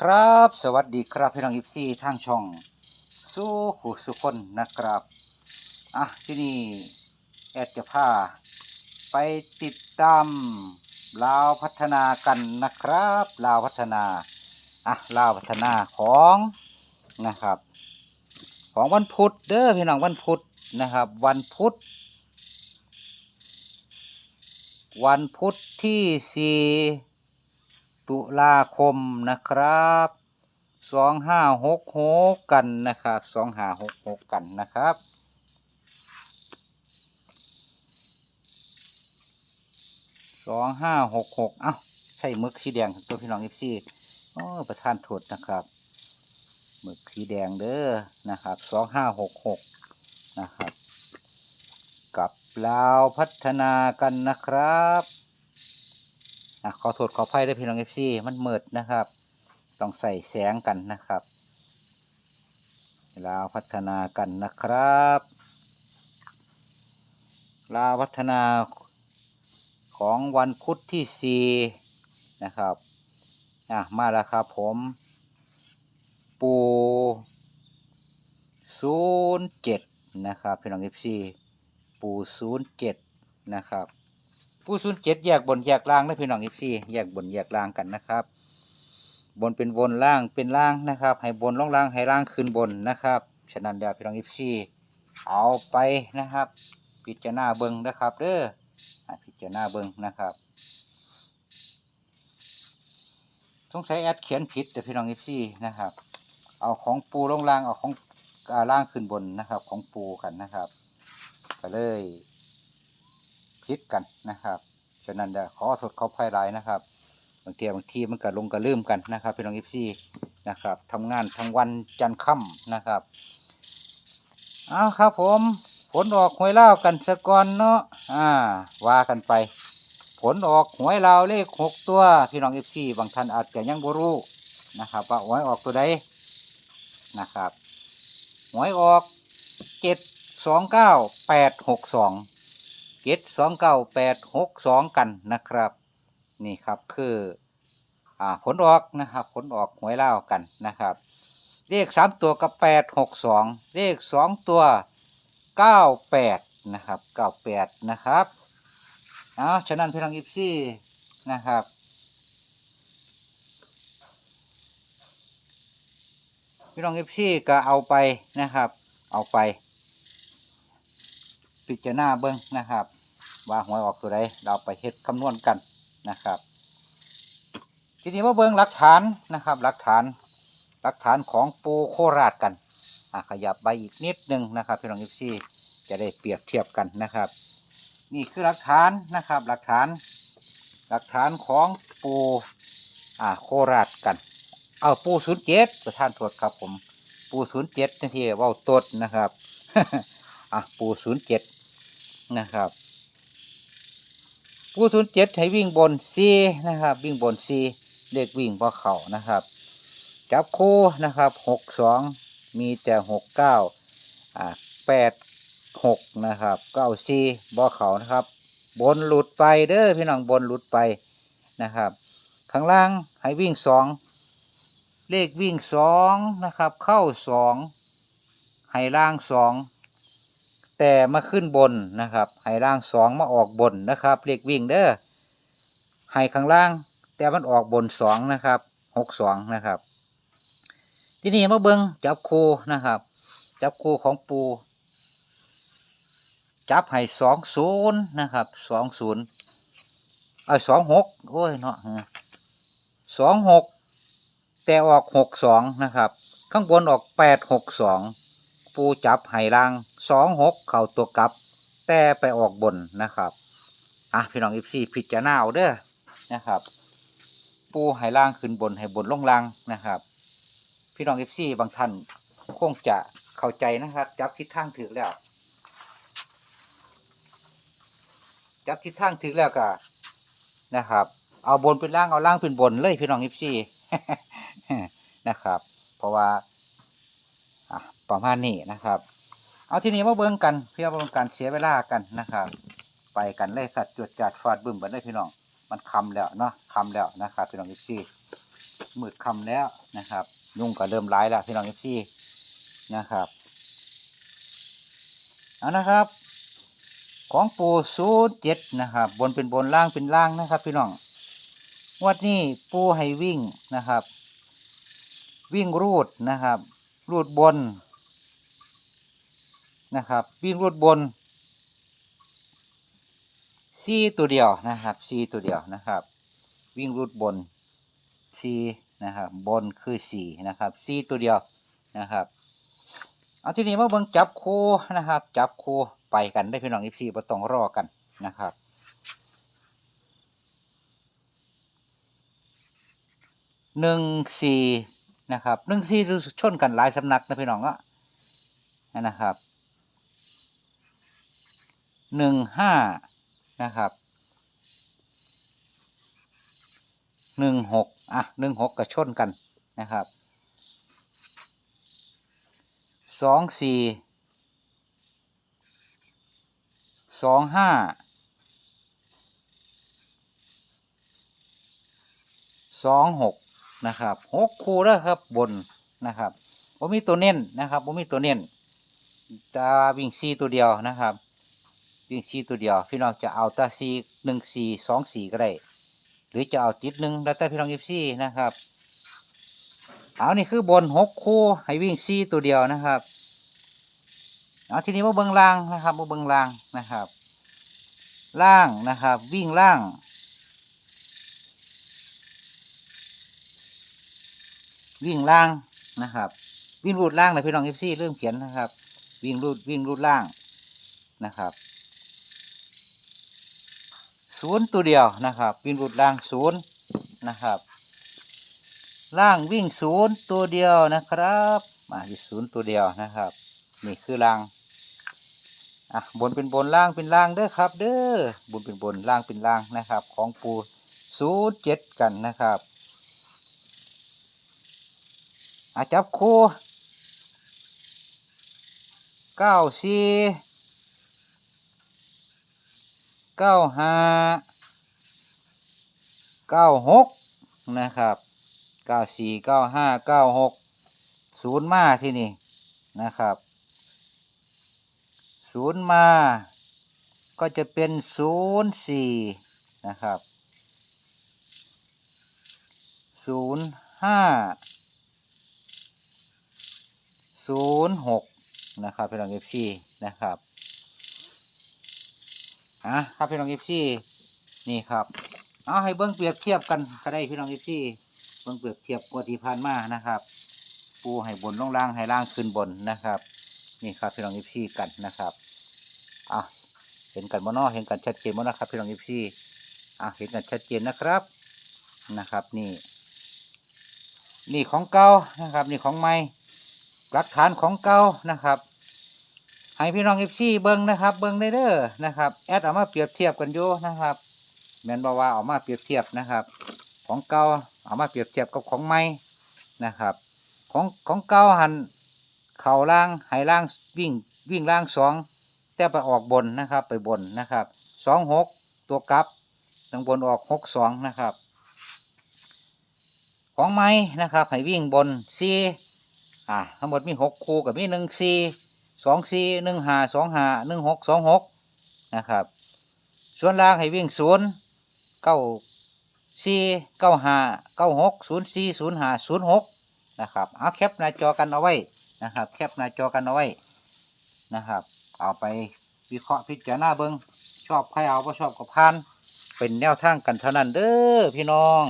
ครับ สวัสดีครับพี่น้องอิฟซีทางช่อง สู้ขุสุคนนะครับ อะ ที่นี่แอดจะพาไปติดตามลาวพัฒนากันนะครับลาวพัฒนา อะลาวพัฒนาของนะครับ ของวันพุธเด้อพี่น้องวันพุธนะครับ วันพุธวันพุธที่สี่ ตุลาคมนะครับสองห้าหกหกกันนะครับสองห้าหกหกกันนะครับสองห้าหกหกเอ้าใช่มึกสีแดงตัวพี่น้องเอฟซีโอ้ประธานโทษนะครับหมึกสีแดงเด้อนะครับสองห้าหกหกนะครับ กับลาวพัฒนากันนะครับ อะขอโทษขออภัยด้วยพี่น้องเอฟซีมันมืดนะครับ ต้องใส่แสงกันนะครับลาวพัฒนากันนะครับลาวพัฒนาของวันพุธที่สี่นะครับอะมาแล้วครับผมปูศูนย์เจ็ดนะครับพี่น้องเอฟซีปูศูนย์เจ็ดนะครับ ปูศูนย์เจ็ดแยกบนแยกล่างนะพี่น้องอีกสี่แยกบนแยกล่างกันนะครับ บนเป็นบนล่างเป็นล่างนะครับ ให้บนลงล่างให้ล่างขึ้นบนนะครับ ฉะนั้นเดี๋ยวพี่น้องอีกสี่เอาไปนะครับ พิจารณาเบิ้งนะครับเด้อพิจารณาเบิ้งนะครับสงสัยแอดเขียนผิดแต่พี่น้องอีกสี่นะครับ เอาของปูลงล่างเอาของล่างขึ้นบนนะครับ ของปูกันนะครับ ก็เลย พิดกันนะครับฉะนั้นเดี๋ยวขอโทษขอภัยหลายนะครับ บางทีบางทีมันก็ลงก็ลืมกันนะครับพี่น้องเอฟซีนะครับทำงานทั้งวันจันทร์ค่ำนะครับเอาครับผมผลออกหวยเล่ากันสะก่อนเนาะอ่า ว่ากันไป ผลออกหวยเล่าเลขหกตัว พี่น้องเอฟซีบางท่านอาจจะยังบ่รู้นะครับว่าหวยออกตัวใดนะครับหวยออกเจ็ดสองเก้าแปดหกสอง เจ็ดสองเก้าแปดหกสองกันนะครับ นี่ครับคืออ่าผลออกนะครับผลออกหวยเล่ากันนะครับ เลขสามตัวกับแปดหกสองเลขสองตัวเก้าแปดนะครับเก้าแปดนะครับเอาฉะนั้นพี่น้องอิฟซี่นะครับพี่น้องเอฟซีก็เอาไปนะครับ เอาไป พิจารณาเบิ้งนะครับ ว่าหวยออกตัวใดเราไปเฮ็ดคำนวณกันนะครับ ทีนี้มาเบิ้งหลักฐานนะครับหลักฐานหลักฐานของปูโคราชกันขยับไปอีกนิดนึงนะครับพี่น้องเอฟซีจะได้เปรียบเทียบกันนะครับ นี่คือหลักฐานนะครับ หลักฐานหลักฐานของปูอ่าโคราชกัน เอาปูศูนย์เจ็ดประธานโทษครับผมปูศูนย์เจ็ดนี่ที่ว่าตดนะครับอะปูศูนย์เจ็ด นะครับปูศูนย์เจ็ดให้วิ่งบนซีนะครับ วิ่งบนซีเลขวิ่งพอเข่านะครับ จับคู่นะครับหกสองมีแต่หกเก้าอ่าแปดหกนะครับเก้าซีบ่อเขานะครับ บนหลุดไปเด้อพี่น้องบนหลุดไปนะครับ ข้างล่างให้วิ่งสองเลขวิ่งสองนะครับ เข้าสองให้ล่างสอง แต่มาขึ้นบนนะครับให้ล่างสองมาออกบนนะครับเลขวิ่งเด้อให้ข้างล่าง แต่มันออกบนสองนะครับหกสองนะครับ ที่นี่มาเบิงจับคู่นะครับ จับคู่ของปู จับให้สองศูนย์นะครับสองศูนย์เอ้สองหกโอ้ยเนาะสองหกแต่ออกหกสองนะครับ ข้างบนออกแปดหกสอง ปูจับไหล่างสองหกเข่าตัวกลับ แต่ไปออกบนนะครับ อะพี่น้องอีฟซีพิดจารณาเอาเด้อนะครับ ปูไหล่างขึ้นบนให้บนลงลางนะครับ พี่น้องอีฟซีบางท่านคงจะเข้าใจนะครับ จับทิศทางถือแล้ว จับทิศทางถือแล้วก็นะครับ เอาบนเป็นล่างเอาล่างเป็นบนเลยพี่น้องอีฟซีนะครับ เพราะว่า ประมาณนี้นะครับ เอาทีนี้มาเบิ่งกันเพื่อเป็นการเสียเวลากันนะครับ ไปกันเลยครับจวดจัดฟาดบึ้มกันเลยพี่น้อง มันคำแล้วเนาะคำแล้วนะครับพี่น้องอีกทีมืดคำแล้วนะครับ ยุ่งก็เริ่มร้ายแล้วพี่น้องเอฟซีนะครับเอานะครับ ของปูศูนย์เจ็ดนะครับ บนเป็นบนล่างเป็นล่างนะครับ พี่น้องงวัดนี้ปูให้วิ่งนะครับ วิ่งรูดนะครับ รูดบน นะครับ วิ่งรูดบนซีตัวเดียวนะครับซีตัวเดียวนะครับ วิ่งรูดบนซีนะครับ บนคือสี่นะครับซีตัวเดียวนะครับเอาทีนี้มาเบิ่งจับคู่นะครับ จับคู่ไปกันได้พี่น้องอีพีบ่ต้องรอกันนะครับหนึ่งสี่นะครับหนึ่งสี่ชนกันหลายสำนักนะพี่น้องเนาะนะครับ หนึ่งห้านะครับหนึ่งหกอะหนึ่งหกก็ชนกันนะครับสองสี่สองห้าสองหกนะครับหกคู่แล้วครับบนนะครับผมมีตัวเน้นนะครับผมมีตัวเน้นแตว่าวิ่งซีตัวเดียวนะครับ วิ่งซีตัวเดียว พี่น้องจะเอาตาซีหนึ่งสี่สองสี่ก็ได้ หรือจะเอาจิตหนึ่งแล้วแต่พี่น้องเอฟซีนะครับ เอานี่คือบนหกคู่ให้วิ่งซีตัวเดียวนะครับเอาทีนี้มาเบิ้องล่างนะครับมาเบิ้องล่างนะครับ ล่างนะครับ วิ่งล่างวิ่งล่างนะครับ วิ่งรูดล่างเลยพี่น้องเอฟซีเริ่มเขียนนะครับ วิ่งรูดวิ่งรูดล่างนะครับ ศูนย์ตัวเดียวนะครับวิ่งรูดล่างศูนย์นะครับ ล่างวิ่งศูนย์ตัวเดียวนะครับมาอยู่ศูนย์ตัวเดียวนะครับ นี่คือล่างอะบนเป็นบนล่างเป็นล่างเด้อครับ เด้อบนเป็นบนล่างเป็นล่างนะครับ ของปูศูนย์เจ็ดกันนะครับอาจับคู่เก้าสี่ เก้าห้าเก้าหกนะครับเก้าสี่เก้าห้าเก้าหกศูนย์มาที่นี่นะครับศูนย์มาก็จะเป็นศูนย์สี่นะครับศูนย์ห้าศูนย์หกนะครับพี่น้องเอฟซีนะครับ อะครับพี่น้องเอฟซีนี่ครับเอาให้เบิ้งเปรียบเทียบกันก็ได้พี่น้องเอฟซีเบิ้งเปรียบเทียบกว่าที่ผ่านมานะครับ ปูให้บนลงล่างให้ล่างขึ้นบนนะครับ นี่ครับพี่น้องเอฟซีกันนะครับอะเห็นกันบ่นอเห็นกันชัดเจนบ่นะครับพี่น้องเอฟซีอะเห็นกันชัดเจนนะครับนะครับนี่ นี่ของเก่านะครับ นี่ของใหม่หลักฐานของเก่านะครับ ให้พี่น้องเอฟซีเบิ้งนะครับ เบิ้งได้เด้อนะครับแอดเอามาเปรียบเทียบกันอยู่นะครับแมนบอกว่าเอามาเปรียบเทียบนะครับ ของเก่าเอามาเปรียบเทียบกับของใหม่นะครับ ของของเก่าหันเข่าล่างไหล่างวิ่งวิ่งล่างสองแต่ไปออกบนนะครับ ไปบนนะครับสองหกตัวกลับทางบนออกหกสองนะครับ ของไม้นะครับให้วิ่งบนซีอ่าทั้งหมดมีหกคู่กับมีหนึ่งซี สองซีหนึ่งหาสองหาหนึ่งหกสองหกนะครับ ส่วนล่างให้วิ่งศูนย์เก้าซีเก้าหาเก้าหกศูนย์ซีศูนย์หาศูนย์หกนะครับเอาแคปหน้าจอกันเอาไว้นะครับแคปหน้าจอกันเอาไว้นะครับ เอาไปวิเคราะห์พิจารณาเบิงชอบใครเอาก็ชอบก็พาน เป็นแนวทางกันเท่านั้นเด้อพี่น้อง